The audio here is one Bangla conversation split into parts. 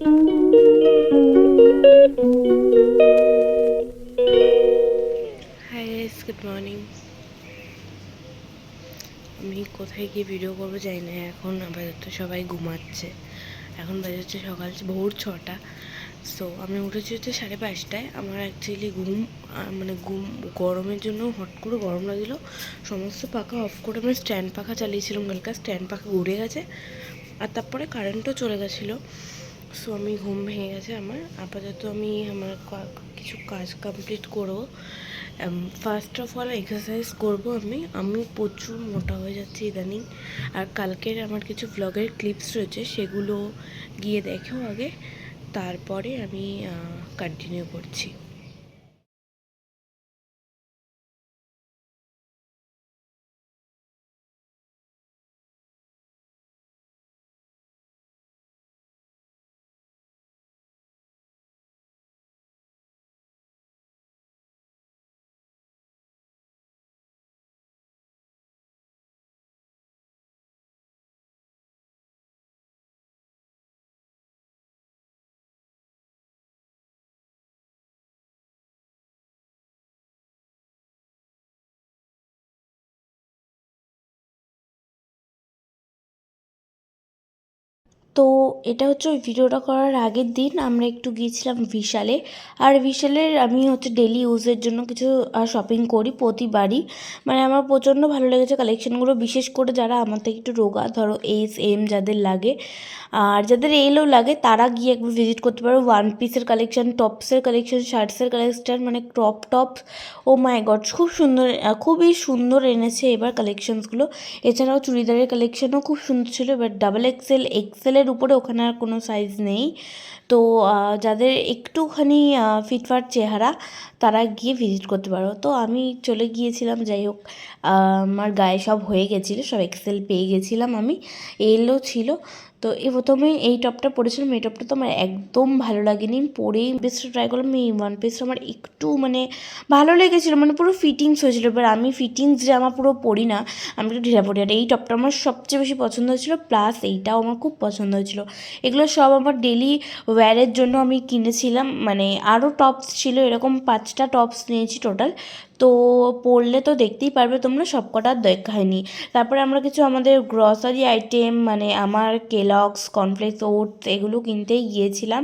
হাই গাইস গুড মর্নিং আমি কোথায় গিয়ে ভিডিও করব জানি না, এখন আপাতত সবাই ঘুমাচ্ছে। এখন বাজে হচ্ছে সকাল ভোর ছটা। সো আমি উঠেছি হচ্ছে সাড়ে পাঁচটায়। আমার অ্যাকচুয়ালি ঘুম মানে ঘুম, গরমের জন্য হট করে গরম লাগছিল। সমস্ত পাখা অফ করে আমি স্ট্যান্ড পাখা চালিয়েছিলাম, কালকে স্ট্যান্ড পাখা ঘুরে গেছে। আর তারপরে কারেন্টও চলে গেছিল। সো আমি ঘুম ভেঙে গেছে আমার। আপাতত আমি আমার কিছু কাজ কমপ্লিট করব। ফার্স্ট অফ অল এক্সারসাইজ করব আমি। আমি প্রচুর মোটা হয়ে যাচ্ছি ইদানিং। আর কালকের আমার কিছু ব্লগের ক্লিপস রয়েছে, সেগুলো গিয়ে দেখেও আগে। তারপরে আমি কন্টিনিউ করছি। তো এটা হচ্ছে ওই ভিডিওটা করার আগের দিন আমরা একটু গিয়েছিলাম বিশালে আর বিশালের আমি হচ্ছে ডেলি ইউজের জন্য কিছু শপিং করি প্রতিবারই। মানে আমার প্রচণ্ড ভালো লেগেছে কালেকশানগুলো বিশেষ করে যারা আমার থেকে একটু রোগা, ধরো এইচ এম যাদের লাগে। আর যাদের এলও লাগে, তারা গিয়ে একবার ভিজিট করতে পারো। ওয়ান পিসের কালেকশান টপসের কালেকশান শার্টসের কালেকশান মানে crop tops oh my god খুব সুন্দর খুবই সুন্দর এনেছে এবার কালেকশানসগুলো এছাড়াও চুড়িদারের কালেকশানও খুব সুন্দর ছিল বাট ডাবল এক্সেল এক্সেলের উপরে ওখানে আর কোনো সাইজ নেই। তো যাদের একটুখানি ফিটফাট চেহারা, তারা গিয়ে ভিজিট করতে পারো। তো, আমি চলে গিয়েছিলাম, যাই হোক আমার গায়ে সব হয়ে গেছিল, সব এক্সেল পেয়ে গেছিলাম আমি। এলও ছিল। তো এই প্রথমে এই টপটা পরেছিলাম, এই টপটা তো আমার একদম ভালো লাগেনি। পরেই পিসটা ট্রাই করলাম, এই ওয়ান পিসটা আমার একটু মানে ভালো লেগেছিলো মানে পুরো ফিটিংস হয়েছিল। এবার আমি ফিটিংস জামা পুরো পরি না, আমি একটু ঢিলা পরি। আর এই টপটা আমার সবচেয়ে বেশি পছন্দ হয়েছিল প্লাস এইটাও আমার খুব পছন্দ হয়েছিল। এগুলো সব আমার ডেলি ওয়্যারের জন্য আমি কিনেছিলাম মানে আরও টপস ছিল, এরকম পাঁচটা টপস নিয়েছি টোটাল তো পরলে তো দেখতেই পারবে তোমরা সব কটা দেখায়নি তারপরে আমরা কিছু আমাদের গ্রসারি আইটেম মানে আমার কেলক্স কর্নফ্লেক্স ওটস এগুলো কিনতেই গিয়েছিলাম।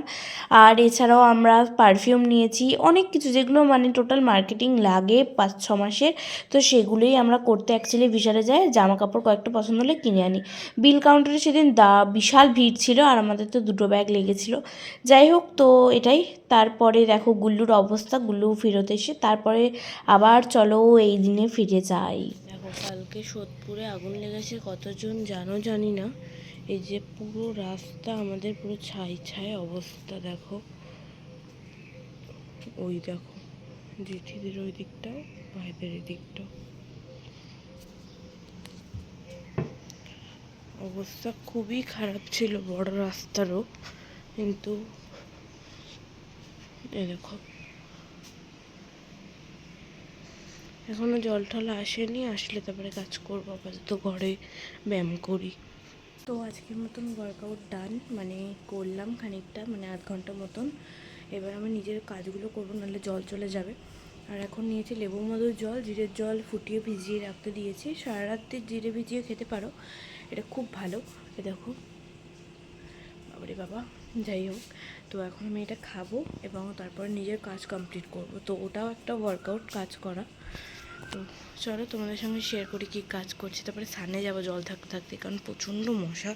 আর এছাড়াও আমরা পারফিউম নিয়েছি, অনেক কিছু যেগুলো মানে টোটাল মার্কেটিং লাগে পাঁচ, ছ মাসের। তো সেগুলোই আমরা করতে অ্যাকচুয়ালি বিশালে যাই জামা কাপড় কয়েকটা পছন্দ হলে কিনে আনি। বিল কাউন্টারে সেদিন দা, বিশাল ভিড় ছিল আর আমাদের তো দুটো ব্যাগ লেগেছিল। যাই হোক, তো এটাই। তারপরে দেখো, গুল্লুর অবস্থা, গুল্লু ফেরত এসে, তারপরে আবার চলো এই দিনে ফিরে যাই। দেখো, কালকে সোদপুরে আগুন লেগেছে, কতজন জানো জানি না। এই যে পুরো রাস্তা, আমাদের পুরো ছাই ছাই অবস্থা, দেখো। ওই দেখো, জেঠিদের ওই দিকটাও, ভাইদের এই দিকটাও। অবস্থা খুবই খারাপ ছিল, বড় রাস্তারও। কিন্তু এ দেখো। এখনও জল টল আসেনি, আসলে তারপরে কাজ করব আপাতত ঘরে ব্যায়াম করি। তো আজকের মতন ওয়ার্কআউট ডান মানে করলাম খানিকটা মানে আধ ঘণ্টা মতন। এবার আমি নিজের কাজগুলো করব, নাহলে জল চলে যাবে। আর এখন নিয়েছি লেবু মধুর জল, জিরের জল ফুটিয়ে ভিজিয়ে রাখতে দিয়েছি। সারা রাত্রি জিরে ভিজিয়ে খেতে পারো, এটা খুব ভালো। এ দেখো, বাবারে বাবা, যাই হোক। তো এখন আমি এটা খাব এবং তারপর নিজের কাজ কমপ্লিট করব। তো ওটাও একটা ওয়ার্কআউট কাজ করা। তো চলো তোমাদের সঙ্গে শেয়ার করি কি কাজ করছি। তারপরে সানে যাব, জল থাকতে থাকতে, কারণ প্রচণ্ড মশা।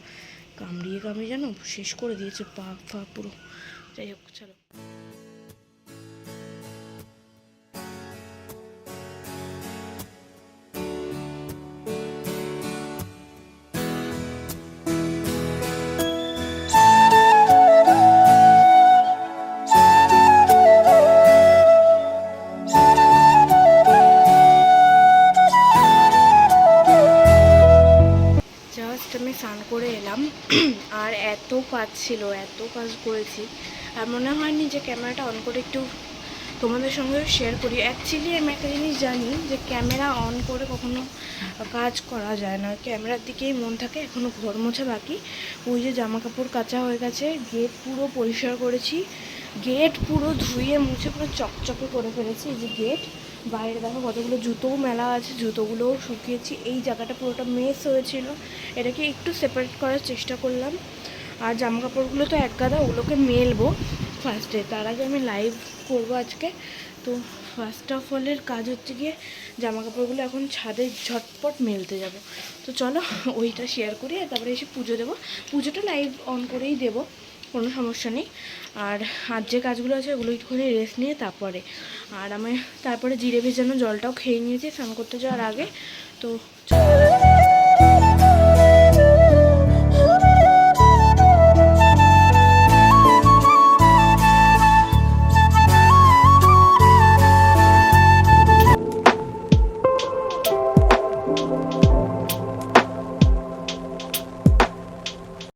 কামড়িয়ে কামড়িয়ে জানো শেষ করে দিয়েছে, পা ফা পুরো। যাই হোক, চলো। আমি স্নান করে এলাম। আর এত কাজ ছিল, এত কাজ করেছি। আর মনে হয়নি যে ক্যামেরাটা অন করে একটু তোমাদের সঙ্গেও শেয়ার করি। অ্যাকচুয়ালি আমি একটা জিনিস জানি যে ক্যামেরা অন করে কখনো কাজ করা যায় না। ক্যামেরার দিকেই মন থাকে এখনও ঘর মোছা বাকি। ওই যে জামা কাপড় কাচা হয়ে গেছে, গেট পুরো পরিষ্কার করেছি। গেট পুরো ধুয়ে মুছে পুরো চকচকে করে ফেলেছি। এই যে গেট বাইরে দেখো কতগুলো জুতোও মেলা আছে জুতোগুলোও শুকিয়েছি। এই জায়গাটা পুরোটা মেস হয়েছিল। এটাকে একটু সেপারেট করার চেষ্টা করলাম। আর জামা কাপড়গুলো তো এক গাদা, ওগুলোকে মেলবো ফার্স্টে তার আগে আমি লাইভ করব আজকে। তো ফার্স্ট অফ অলের কাজ হচ্ছে গিয়ে জামা কাপড়গুলো এখন ছাদে ঝটপট মেলতে যাব। তো চলো ওইটা শেয়ার করি, আর তারপরে এসে পুজো দেবো। পুজোটা লাইভ অন করেই দেবো। কোনো সমস্যা নেই। আর আর যে কাজগুলো আছে ওগুলো একটুখানি রেস্ট নিয়ে তারপরে। আর আমি তারপরে জিরে ভেজানো জলটাও খেয়ে নিয়েছি, স্নান করতে যাওয়ার আগে। তো